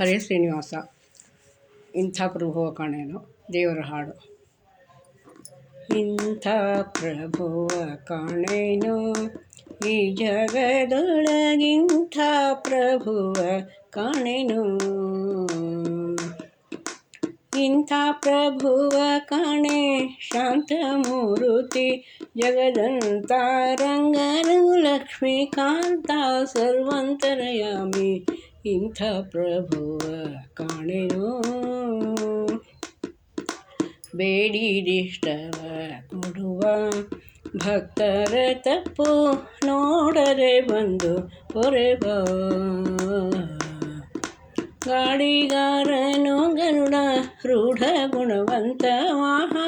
ಹರೇ ಶ್ರೀನಿವಾಸ. ಇಂಥ ಪ್ರಭುವ ಕಾಣೇನು, ದೇವರ ಹಾಡು. ಇಂಥ ಪ್ರಭುವ ಕಾಣೇನು, ಈ ಜಗದೊಳಗಿಂಥ ಪ್ರಭುವ ಕಾಣೆನು. ಇಂಥ ಪ್ರಭುವ ಕಾಣೆ ಶಾಂತಮೂರುತಿ ಜಗದಂತ ರಂಗನು ಲಕ್ಷ್ಮೀಕಾಂತ ಸರ್ವಂತರಯಾಮಿ. ಇಂಥ ಪ್ರಭುವ ಕಾಣೆನೋ? ಬೇಡಿದಿಷ್ಟವ ಕೊಡುವ ಭಕ್ತರ ತಪ್ಪು ನೋಡರೆ ಬಂದು ಹೊರೆಬ ಗಾಡಿಗಾರನು ಗರುಡ ರೂಢ ಗುಣವಂತ ಮಹಾ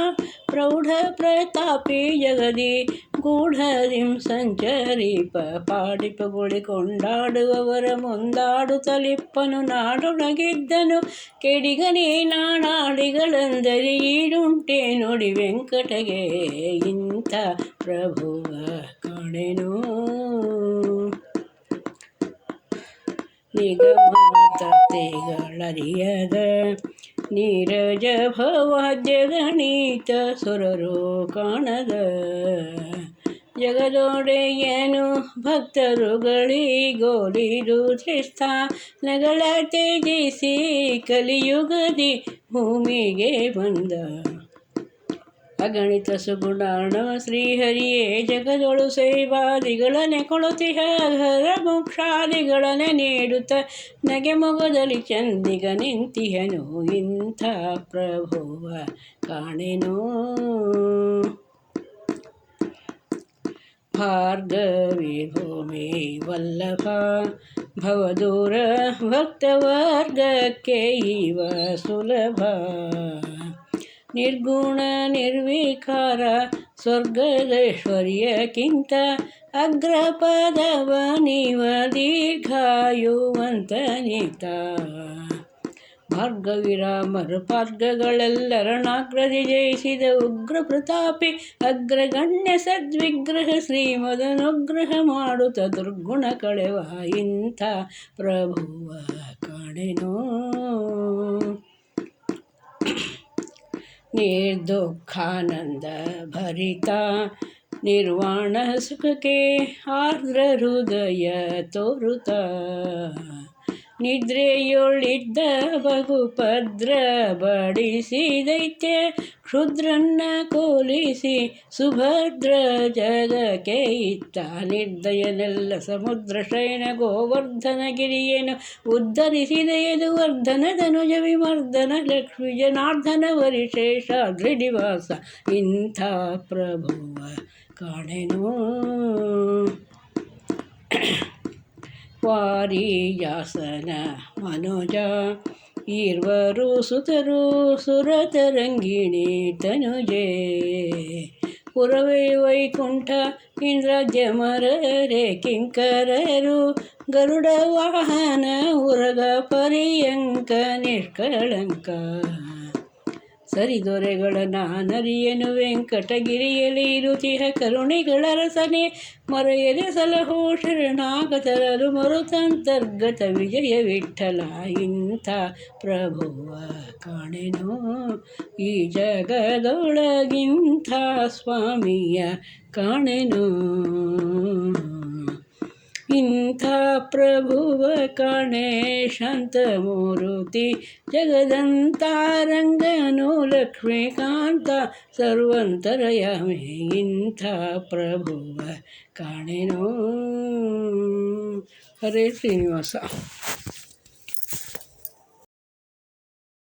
ಪ್ರೌಢ ಪ್ರತಾಪಿ ಜಗದಿ ಗೂಢದಿಂ ಸಂಚರಿಪ ಪಾಡಿಪಗೊಳಿ ಕೊಂಡಾಡುವವರ ಮುಂದಾಡುತ್ತಲಿಪ್ಪನು ನಾಡೊಳಗಿದ್ದನು ಕೆಡಿಗನೇ ನಾಡಾಡಿಗಳೆಂದರೆ ಈಡುಂಟೆ ನೋಡಿ ವೆಂಕಟಗೆ ಇಂಥ ಪ್ರಭುವ ಕಾಣೆನು ನಿಗಮತತೆಗಳರಿಯದ ನೀರಜ ಭವಾದ್ಯ ಗಣಿತ ಸುರರು ಕಾಣದ ಜಗದೊಡೆಯನು ಭಕ್ತರುಗಳಿಗೋಲಿದು ನಗಳ ತೇಜಿಸಿ ಕಲಿಯುಗದಿ ಭೂಮಿಗೆ ಬಂದ. ಅಗಣಿತ ಸುಗುಣಾರ್ಣವ ಶ್ರೀಹರಿಯೇ, ಜಗದೊಳು ಸೇವಾದಿಗಳನೆ ಕೊಳುತಿಹ ಹರ ಮೋಕ್ಷಾದಿಗಳನೆ ನೀಡುತ್ತ ನಗೆ ಮೊಗದಲ್ಲಿ ಚಂದಿಗ ನಿಂತಿಹನು ಇಂಥ ಪ್ರಭುವ ಕಾಣೆನೋ. ಭಾರ್ಗವಿ ಭೂಮಿ ವಲ್ಲಭ, ಭವದೂರ ಭಕ್ತವರ್ಗಕ್ಕೆ ಇವ ಸುಲಭ. ನಿರ್ಗುಣ ನಿರ್ವಿಕಾರ, ಸ್ವರ್ಗದೈಶ್ವರ್ಯಕ್ಕಿಂತ ಅಗ್ರಪದವ ನೀವ ದೀರ್ಘಾಯುವಂತನಿತ ಭಾರ್ಗವಿರಾಮರು ಪಾರ್ಗಗಳೆಲ್ಲರಣಾಗ್ರದಿ ಜಯಿಸಿದ ಉಗ್ರ ಪ್ರತಾಪಿ ಅಗ್ರಗಣ್ಯ ಸದ್ವಿಗ್ರಹ ಶ್ರೀಮದನುಗ್ರಹ ಮಾಡುತ್ತ ದುರ್ಗುಣ ಕಳೆವ ಇಂಥ ಪ್ರಭುವ ಕಾಣೆನೋ. निर्दुःखानन्द भरिता आर्द्र हृदय तोरुता ನಿದ್ರೆಯೊಳಿದ್ದ ಬಡಿಸಿ ದೈತ್ಯ ಕ್ಷುದ್ರನ್ನ ಕೋಲಿಸಿ ಸುಭದ್ರ ಜಗಕ್ಕೆ ಇತ್ತ ನಿರ್ದಯನೆಲ್ಲ ಸಮುದ್ರ ಶಯನ ಗೋವರ್ಧನ ಗಿರಿಯೇನು ಉದ್ಧರಿಸಿದ ಯದುವರ್ಧನ ಧನುಜ ವಿಮರ್ಧನ ಲಕ್ಷ್ಮಿ ಜನಾರ್ಧನ ವರಿಶೇಷ ದೃಢಿವಾಸ ಇಂಥ ಪ್ರಭುವ ಕಾಣೆನೋ. ವಾರಿಯಾಸನ ಮನೋಜ ಈರ್ವರು ಸುತರು ಸುರತರಂಗಿಣಿ ತನುಜೆ ಪುರವೇ ವೈಕುಂಠ ಇಂದ್ರಾಜ್ಯ ಮರರೆ ಕಿಂಕರರು ಗರುಡ ವಾಹನ ಉರಗ ಪರ್ಯಂಕ ನಿಷ್ಕಳಂಕ ಸರಿದೊರೆಗಳ ನಾನರಿಯನು ವೆಂಕಟಗಿರಿಯಲ್ಲಿ ಇರುತಿಹ ಕರುಣಿಗಳ ರಸನೆ. ಮರೆಯದೆ ಸಲಹೋ ಶರಣಾಗತರರು ಮರುತಂತರ್ಗತ ವಿಜಯ ವಿಠಲ. ಇಂಥ ಪ್ರಭುವ ಕಾಣೆನು ಈ ಜಗದೊಳಗಿಂಥ ಸ್ವಾಮಿಯ ಕಾಣೆನೋ. ಇಂಥ ಪ್ರಭುವ ಕಾಣೆ ಶಾಂತಮೂರುತಿ ಜಗದಂತಾರಂಗನು ಲಕ್ಷ್ಮೀಕಾಂತ ಸರ್ವಂತರಯಾಮೆ ಇಂಥ ಪ್ರಭುವ ಕಾಣೆನೋ ಹರೇ ಶ್ರೀನಿವಾಸ